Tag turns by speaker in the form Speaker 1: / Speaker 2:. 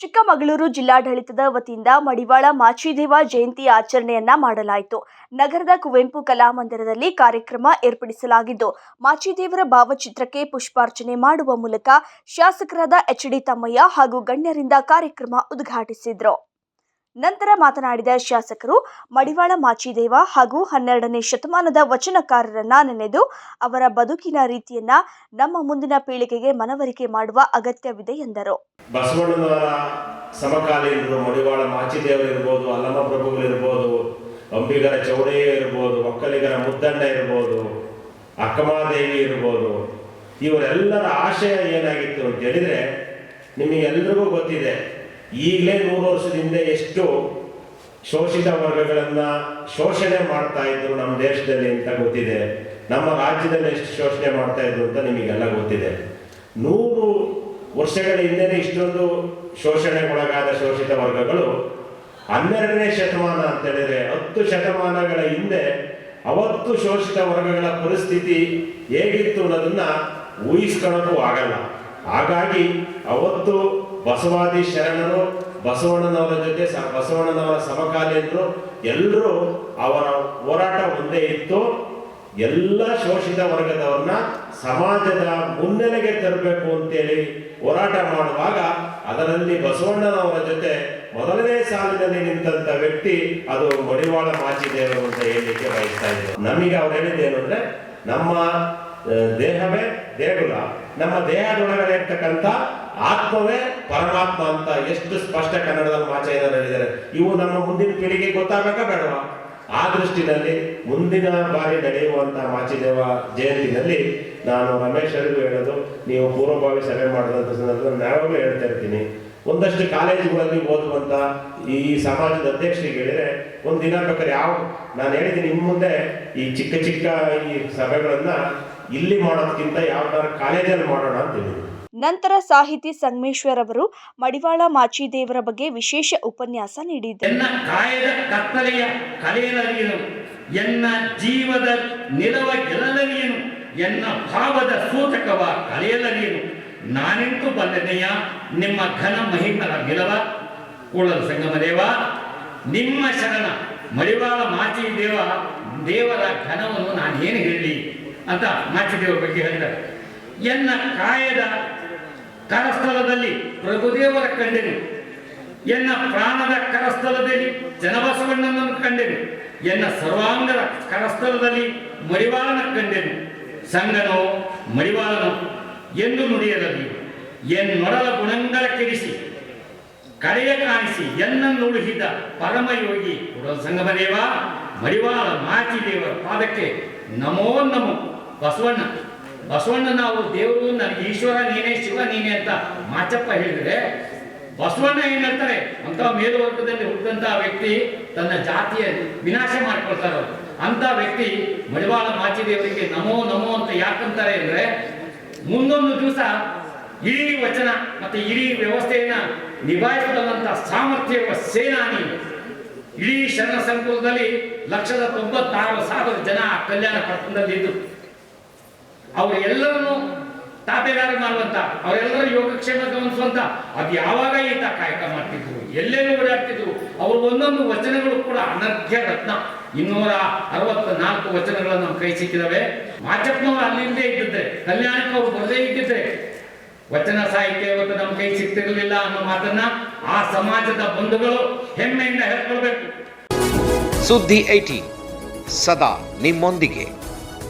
Speaker 1: ಚಿಕ್ಕಮಗಳೂರು ಜಿಲ್ಲಾಡಳಿತದ ವತಿಯಿಂದ ಮಡಿವಾಳ ಮಾಚಿದೇವ ಜಯಂತಿ ಆಚರಣೆಯನ್ನ ಮಾಡಲಾಯಿತು. ನಗರದ ಕುವೆಂಪು ಕಲಾಮಂದಿರದಲ್ಲಿ ಕಾರ್ಯಕ್ರಮ ಏರ್ಪಡಿಸಲಾಗಿದ್ದು, ಮಾಚಿದೇವರ ಭಾವಚಿತ್ರಕ್ಕೆ ಪುಷ್ಪಾರ್ಚನೆ ಮಾಡುವ ಮೂಲಕ ಶಾಸಕರಾದ ಎಚ್ ಡಿ ತಮ್ಮಯ್ಯ ಹಾಗೂ ಗಣ್ಯರಿಂದ ಕಾರ್ಯಕ್ರಮ ಉದ್ಘಾಟಿಸಿದ್ರು. ನಂತರ ಮಾತನಾಡಿದ ಶಾಸಕರು, ಮಡಿವಾಳ ಮಾಚಿದೇವ ಹಾಗೂ ಹನ್ನೆರಡನೇ ಶತಮಾನದ ವಚನಕಾರರನ್ನ ನೆನೆದು ಅವರ ಬದುಕಿನ ರೀತಿಯನ್ನ ನಮ್ಮ ಮುಂದಿನ ಪೀಳಿಗೆಗೆ ಮನವರಿಕೆ ಮಾಡುವ ಅಗತ್ಯವಿದೆ ಎಂದರು.
Speaker 2: ಬಸವಣ್ಣನವರ ಸಮಕಾಲೀನರು, ಮಡಿವಾಳ ಮಾಚಿದೇವರಿರ್ಬೋದು ಅಲ್ಲಮ ಪ್ರಭುಗಳಿರ್ಬೋದು ಅಂಬಿಗರ ಚೌಡಯ್ಯ ಇರ್ಬೋದು, ಒಕ್ಕಲಿಗರ ಮುದ್ದಣ್ಣ ಇರ್ಬೋದು, ಅಕ್ಕಮಾದೇವಿ ಇರ್ಬೋದು, ಇವರೆಲ್ಲರ ಆಶಯ ಏನಾಗಿತ್ತು ಅಂತ ಹೇಳಿದ್ರೆ ನಿಮಗೆಲ್ಲರಿಗೂ ಗೊತ್ತಿದೆ. ಈಗಲೇ ನೂರು ವರ್ಷದ ಹಿಂದೆ ಎಷ್ಟು ಶೋಷಿತ ವರ್ಗಗಳನ್ನ ಶೋಷಣೆ ಮಾಡ್ತಾ ಇದ್ರು ನಮ್ಮ ದೇಶದಲ್ಲಿ ಅಂತ ಗೊತ್ತಿದೆ. ನಮ್ಮ ರಾಜ್ಯದಲ್ಲಿ ಎಷ್ಟು ಶೋಷಣೆ ಮಾಡ್ತಾ ಇದ್ರು ಅಂತ ನಿಮಗೆಲ್ಲ ಗೊತ್ತಿದೆ. ನೂರು ವರ್ಷಗಳ ಹಿಂದೆನೇ ಇಷ್ಟೊಂದು ಶೋಷಣೆಗೊಳಗಾದ ಶೋಷಿತ ವರ್ಗಗಳು ಹನ್ನೆರಡನೇ ಶತಮಾನ ಅಂತ ಹೇಳಿದ್ರೆ ಹತ್ತು ಶತಮಾನಗಳ ಹಿಂದೆ ಅವತ್ತು ಶೋಷಿತ ವರ್ಗಗಳ ಪರಿಸ್ಥಿತಿ ಹೇಗಿತ್ತು ಅನ್ನೋದನ್ನ ಊಹಿಸ್ಕೊಳ್ಳೋಕ್ಕೂ ಆಗಲ್ಲ. ಹಾಗಾಗಿ ಅವತ್ತು ಬಸವಾದಿ ಶರಣರು, ಬಸವಣ್ಣನವರ ಜೊತೆ ಬಸವಣ್ಣನವರ ಸಮಕಾಲೀನರು ಎಲ್ಲರೂ ಅವರ ಹೋರಾಟ ಒಂದೇ ಇತ್ತು. ಎಲ್ಲ ಶೋಷಿತ ವರ್ಗದವರನ್ನ ಸಮಾಜದ ಮುನ್ನೆಲೆಗೆ ತರಬೇಕು ಅಂತೇಳಿ ಹೋರಾಟ ಮಾಡುವಾಗ ಅದರಲ್ಲಿ ಬಸವಣ್ಣನವರ ಜೊತೆ ಮೊದಲನೇ ಸಾಲಿನಲ್ಲಿ ನಿಂತಂತ ವ್ಯಕ್ತಿ ಅದು ಮಡಿವಾಳ ಮಾಚಿದೇವರು ಅಂತ ಹೇಳಲಿಕ್ಕೆ ಬಯಸ್ತಾ ನಮಗೆ ಅವ್ರು ಹೇಳಿದ್ದೇನು ಅಂದ್ರೆ, ನಮ್ಮ ದೇಹವೇ ದೇಗುಲ. ನಮ್ಮ ದೇಹದೊಳಗಡೆ ಇರ್ತಕ್ಕಂಥ ಆತ್ಮವೇ ಪರಮಾತ್ಮ ಅಂತ ಎಷ್ಟು ಸ್ಪಷ್ಟ ಕನ್ನಡದಲ್ಲಿ ಮಾಚೆಯನ್ನು ಹೇಳಿದ್ದಾರೆ. ಇವು ನಮ್ಮ ಮುಂದಿನ ಪೀಳಿಗೆ ಗೊತ್ತಾಗಬೇಕಾ ಬೇಡವಾ? ಆ ದೃಷ್ಟಿನಲ್ಲಿ ಮುಂದಿನ ಬಾರಿ ನಡೆಯುವಂತಹ ಮಾಚಿದೇವ ಜಯಂತಿನಲ್ಲಿ ನಾನು ರಮೇಶ್ ಅವರಿಗೂ ಹೇಳೋದು, ನೀವು ಪೂರ್ವಭಾವಿ ಸಭೆ ಮಾಡಿದಂಥ ಸಂದರ್ಭದಲ್ಲಿ ಯಾವಾಗಲೂ ಹೇಳ್ತಾ ಇರ್ತೀನಿ. ಒಂದಷ್ಟು ಕಾಲೇಜುಗಳಲ್ಲಿ ಓದುವಂತ ಈ ಸಮಾಜದ ಅಧ್ಯಕ್ಷರಿಗೆ ಹೇಳಿದ್ರೆ ಒಂದು ದಿನ ಬೇಕಾದ್ರೆ ಯಾವ ನಾನು ಹೇಳಿದ್ದೀನಿ ಇನ್ನು ಮುಂದೆ ಈ ಚಿಕ್ಕ ಚಿಕ್ಕ ಈ ಸಭೆಗಳನ್ನ ಇಲ್ಲಿ ಮಾಡೋದಕ್ಕಿಂತ ಯಾವ್ದಾದ್ರು ಕಾಲೇಜಲ್ಲಿ ಮಾಡೋಣ ಅಂತ ಹೇಳಿದ್ರು.
Speaker 1: ನಂತರ ಸಾಹಿತಿ ಸಂಗಮೇಶ್ವರ್ ಅವರು ಮಡಿವಾಳ ಮಾಚಿದೇವರ ಬಗ್ಗೆ ವಿಶೇಷ ಉಪನ್ಯಾಸ ನೀಡಿದ್ದರು
Speaker 3: ಎನ್ನ ಕಾಯದ ಕತ್ತಲೆಯ ಕಲೆಯಲರಿಯನು ಎನ್ನ ಜೀವದ ನಿಲವ ಗೆಲ್ಲಲರಿಯನು ಎನ್ನ ಭಾವದ ಸೂಚಕವ ಕಲೆಯಲರಿಯನು. ನಾನೆಂತೂ ಬಲ್ಲನೆಯ ನಿಮ್ಮ ಘನ ಮಹಿಮರ ಗೆಲವ ಕೂಡಲ ಸಂಗಮದೇವ ನಿಮ್ಮ ಶರಣ ಮಡಿವಾಳ ಮಾಚಿ ದೇವ ದೇವರ ಘನವನ್ನು ನಾನು ಏನು ಹೇಳಲಿ? ಅಂತ ಮಾಚಿ ಬಗ್ಗೆ ಹೇಳಿದ್ದಾರೆ ಎನ್ನ ಕಾಯದ ಕರಸ್ಥಲದಲ್ಲಿ ಪ್ರಭುದೇವರ ಕಂಡೆನು. ಎನ್ನ ಪ್ರಾಣದ ಕರಸ್ಥಲದಲ್ಲಿ ಜನಬಸವಣ್ಣನನ್ನು ಕಂಡೆನು. ಎನ್ನ ಸರ್ವಾಂಗದ ಕರಸ್ಥಲದಲ್ಲಿ ಮರಿವಾಳನ ಕಂಡೆನು. ಸಂಗನೋ ಮರಿವಾಳನು ಎಂದು ಎನ್ ಎನ್ನೊಡಲ ಗುಣಗಳ ಕೆಡಿಸಿ, ಕಡೆಯ ಕಾಣಿಸಿ ಎನ್ನನ್ನು ಉಳಿಸಿದ ಪರಮಯೋಗಿ ಸಂಗಮದೇವ. ಮಡಿವಾಳ ಮಾಚಿದೇವರ ಪಾದಕ್ಕೆ ನಮೋ ನಮೋ ಬಸವಣ್ಣ ಬಸವಣ್ಣ, ನಾವು ದೇವರು, ನನಗೆ ಈಶ್ವರ, ನೀನೇ ಶಿವ, ನೀನೇ ಅಂತ ಮಾಚಪ್ಪ ಹೇಳಿದ್ರೆ, ಬಸವಣ್ಣ ಏನ್ ಹೇಳ್ತಾರೆ ಅಂತ ಮೇಲುವರ್ಗದಲ್ಲಿ ಹುಟ್ಟಿದಂತ ವ್ಯಕ್ತಿ ತನ್ನ ಜಾತಿಯ ವಿನಾಶ ಮಾಡ್ಕೊಳ್ತಾರೆ. ಅಂತ ವ್ಯಕ್ತಿ ಮಡಿವಾಳ ಮಾಚಿದೇವರಿಗೆ ನಮೋ ನಮೋ ಅಂತ ಯಾಕಂತಾರೆ ಅಂದ್ರೆ, ಮುಂದೊಂದು ದಿವಸ ಇಡೀ ವಚನ ಮತ್ತೆ ಇಡೀ ವ್ಯವಸ್ಥೆಯನ್ನ ನಿಭಾಯಿಸಬಲ್ಲಂತ ಸಾಮರ್ಥ್ಯ ಸೇನಾನಿ ಇಡೀ ಶರಣ ಸಂಕುಲದಲ್ಲಿ ಲಕ್ಷದ ತೊಂಬತ್ತಾರು ಸಾವಿರ ಜನ ಕಲ್ಯಾಣ ಪಟ್ಟಣದಲ್ಲಿ ಇದ್ದು ಅವರು ಎಲ್ಲರನ್ನು ತಾಪೆದಾರ ಮಾಡುವಂತ, ಅವರೆಲ್ಲರೂ ಯೋಗಕ್ಷೇಮ ಗಮನಿಸುವಂತ, ಅದು ಯಾವಾಗ ಈತ ಕಾಯಕ ಮಾಡ್ತಿದ್ರು, ಎಲ್ಲೆಲ್ಲೂ ಓಡಾಡ್ತಿದ್ರು, ಅವ್ರ ಒಂದೊಂದು ವಚನಗಳು ಕೂಡ ಅನರ್ಘ್ಯ ರತ್ನ. ಇನ್ನೂರ ಅರವತ್ತ ನಾಲ್ಕು ವಚನಗಳನ್ನು ಕೈ ಸಿಕ್ಕಿದವೆ. ಮಾಚಪ್ಪನವರು ಅಲ್ಲಿಂದೇ ಇದ್ದಿದ್ರೆ, ಕಲ್ಯಾಣಕ್ಕೆ ಅವರು ಬರದೇ ಇದ್ದಿದ್ರೆ ವಚನ ಸಾಹಿತ್ಯ ಇವತ್ತು ನಮ್ಮ ಕೈ ಸಿಗ್ತಿರ್ಲಿಲ್ಲ ಅನ್ನೋ ಮಾತನ್ನ ಆ ಸಮಾಜದ ಬಂಧುಗಳು ಹೆಮ್ಮೆಯಿಂದ ಹೇಳ್ಕೊಳ್ಬೇಕು.
Speaker 4: ಸುದ್ದಿ ಐಟಿ ಸದಾ ನಿಮ್ಮೊಂದಿಗೆ.